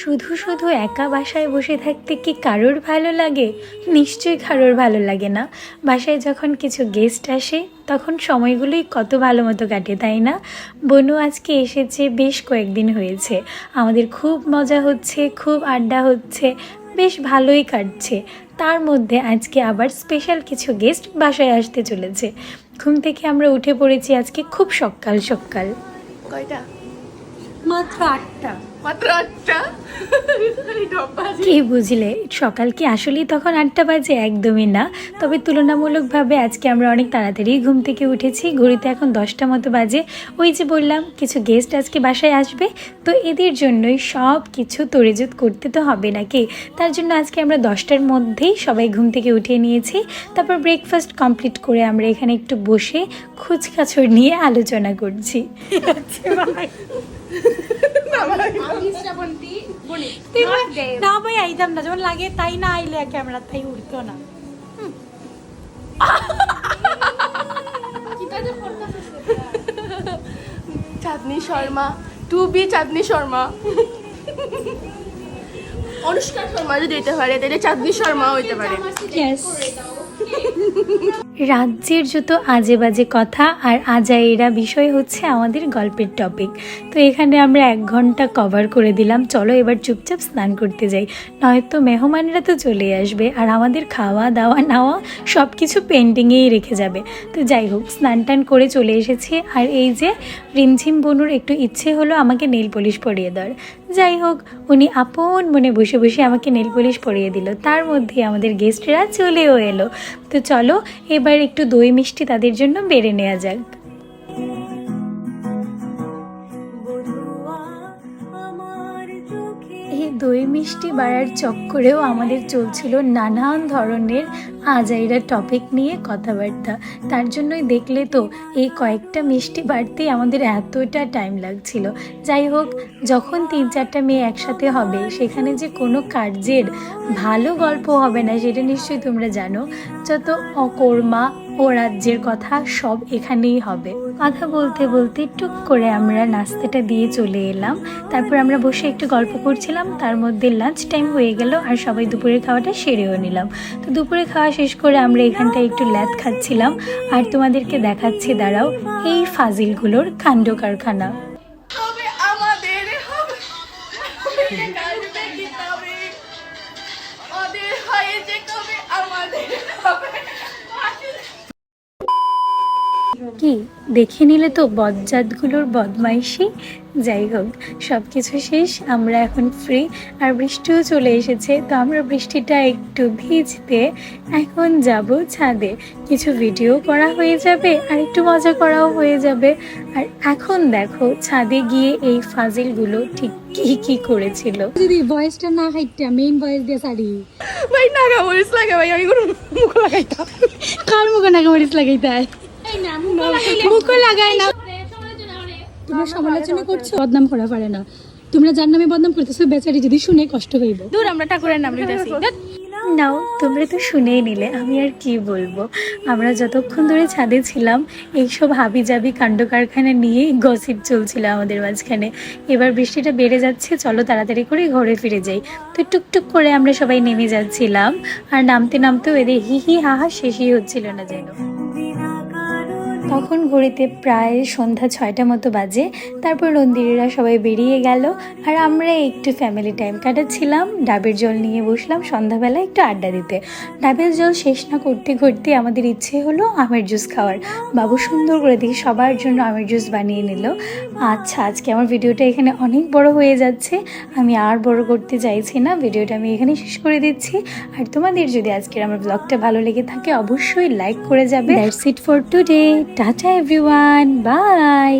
শুধু শুধু একা বাসায় বসে থাকতে কি কারোর ভালো লাগে? নিশ্চয়ই কারোর ভালো লাগে না। বাসায় যখন কিছু গেস্ট আসে, তখন সময়গুলোই কত ভালো মতো কাটে, তাই না? বনু আজকে এসেছে, বেশ কয়েকদিন হয়েছে। আমাদের খুব মজা হচ্ছে, খুব আড্ডা হচ্ছে, বেশ ভালোই কাটছে। তার মধ্যে আজকে আবার স্পেশাল কিছু গেস্ট বাসায় আসতে চলেছে। ঘুম থেকে আমরা উঠে পড়েছি আজকে খুব সকাল সকাল। কয়টা? মাত্র আটটা। মাত্র আটটা। কি বুঝলে সকাল কি আসলেই তখন আটটা বাজে? একদমই না। তবে তুলনামূলকভাবে আজকে আমরা অনেক তাড়াতাড়ি ঘুম থেকে উঠেছি। ঘড়িতে এখন দশটা মতো বাজে। ওই যে বললাম কিছু গেস্ট আজকে বাসায় আসবে। তো এদের জন্যই সব কিছু তরিজুত করতে তো হবে নাকি? তার জন্য আজকে আমরা দশটার মধ্যেই সবাই ঘুম থেকে উঠিয়ে নিয়েছি। তারপর ব্রেকফাস্ট কমপ্লিট করে আমরা এখানে একটু বসে খুচখাচর নিয়ে আলোচনা করছি। তুই না ভাই আইতাম না। যেমন লাগে তাই না আইলে ক্যামেরা তাই উঠতো না। Chandni Sharma to be Chandni Sharma. Anushka Sharma যদি হইতে পারে তাহলে চাঁদনি শর্মা হইতে পারে। রাজ্যের যত আজে বাজে কথা আর আজাইরা বিষয় হচ্ছে আমাদের গল্পের টপিক তো এখানে আমরা এক ঘণ্টা কভার করে দিলাম। চলো এবার চুপচাপ স্নান করতে যাই। নয়তো মেহমানরা তো চলে আসবে আর আমাদের খাওয়া দাওয়া নেওয়া সব কিছু পেন্টিংয়েই রেখে যাবে। তো যাই হোক স্নান টান করে চলে এসেছি। আর এই যে রিমঝিম বনুর একটু ইচ্ছে হলো আমাকে নেল পলিশ পরিয়ে দেওয়ার। যাই হোক, উনি আপন মনে বসে বসে আমাকে নেল পলিশ পরিয়ে দিল। তার মধ্যে আমাদের গেস্টরা চলেও এলো। তো চলো, এবার একটু দই মিষ্টি তাদের জন্য বেড়ে নেওয়া যাক। দই মিষ্টি বাড়ার চক্করেও আমাদের চলছিল নানান ধরনের আজাইরা টপিক নিয়ে কথাবার্তা। তার জন্যই দেখলে তো এই কয়েকটা মিষ্টি বাড়তেই আমাদের এতটা টাইম লাগছিল। যাই হোক, যখন তিন চারটা মেয়ে একসাথে হবে, সেখানে যে কোনো কার্যের ভালো গল্প হবে না, সেটা নিশ্চয়ই তোমরা জানো। যত অকর্মা ও রাজ্যের কথা সব এখানেই হবে। কথা বলতে বলতে টুক করে আমরা নাস্তাটা দিয়ে চলে এলাম। তারপর আমরা বসে একটু গল্প করছিলাম, তার মধ্যে লাঞ্চ টাইম হয়ে গেল আর সবাই দুপুরের খাওয়াটা সেরেও নিলাম। তো দুপুরে খাওয়া শেষ করে আমরা এখানটায় একটু ল্যাদ খাচ্ছিলাম। আর তোমাদেরকে দেখাচ্ছি, দাঁড়াও, এই ফাজিলগুলোর কাণ্ড কারখানা। কি দেখে নিলে তো বজ্জাতগুলোর বদমাইশি। যাই হোক সব কিছু শেষ আমরা এখন ফ্রি আর বৃষ্টিও চলে এসেছে তো আমরা বৃষ্টিটা একটু ভিজতে এখন যাব ছাদে। কিছু ভিডিও করা হয়ে যাবে আর একটু মজা করাও হয়ে যাবে। আর এখন দেখো ছাদে গিয়ে এই ফাজিলগুলো ঠিক কি কি করেছিল। যদি ভয়েসটা না খাইটা মেইন ভয়েস দিয়ে সারি ভাই নাগা মরিস লাগে ভাই আমি কোনো মুখ লাগাইতাম। কার মুখে নাকি মরিচ লাগাইতে লাগাই না। তোমরা সমালোচনা করছ? বদনাম করা পারে না। তোমরা যার নামে বদনাম করতেছো বেচারি যদি শুনে কষ্ট হইব দূর আমরা ঠাকুরের নাম লইতাছি নাও তোমরা তো শুনেই নিলে আমি আর কি বলব? আমরা যতক্ষণ ধরে ছাদে ছিলাম এইসব হাবি জাবি কাণ্ড কারখানা নিয়েই গসিপ চলছিল আমাদের মাঝখানে। এবার বৃষ্টিটা বেড়ে যাচ্ছে চলো তাড়াতাড়ি করে ঘরে ফিরে যাই। তো টুকটুক করে আমরা সবাই নেমে যাচ্ছিলাম আর নামতে নামতেও এদের হি হি হা হা শেষই হচ্ছিল না যেন। তখন ঘড়িতে প্রায় সন্ধ্যা ছয়টা মতো বাজে। তারপর নন্দিনীরা সবাই বেরিয়ে গেল। আর আমরা একটু ফ্যামিলি টাইম কাটাচ্ছিলাম। ডাবের জল নিয়ে বসলাম সন্ধ্যাবেলা একটু আড্ডা দিতে। ডাবের জল শেষ না করতে করতে আমাদের ইচ্ছে হলো আমের জুস খাওয়ার। বাবু সুন্দর করে দেখি সবার জন্য আমের জুস বানিয়ে নিল। আচ্ছা আজকে আমার ভিডিওটা এখানে অনেক বড় হয়ে যাচ্ছে। আমি আর বড় করতে চাইছি না। ভিডিওটা আমি এখানে শেষ করে দিচ্ছি। আর তোমাদের যদি আজকের আমার ব্লগটা ভালো লেগে থাকে, অবশ্যই লাইক করে যাবে। It for today tata everyone bye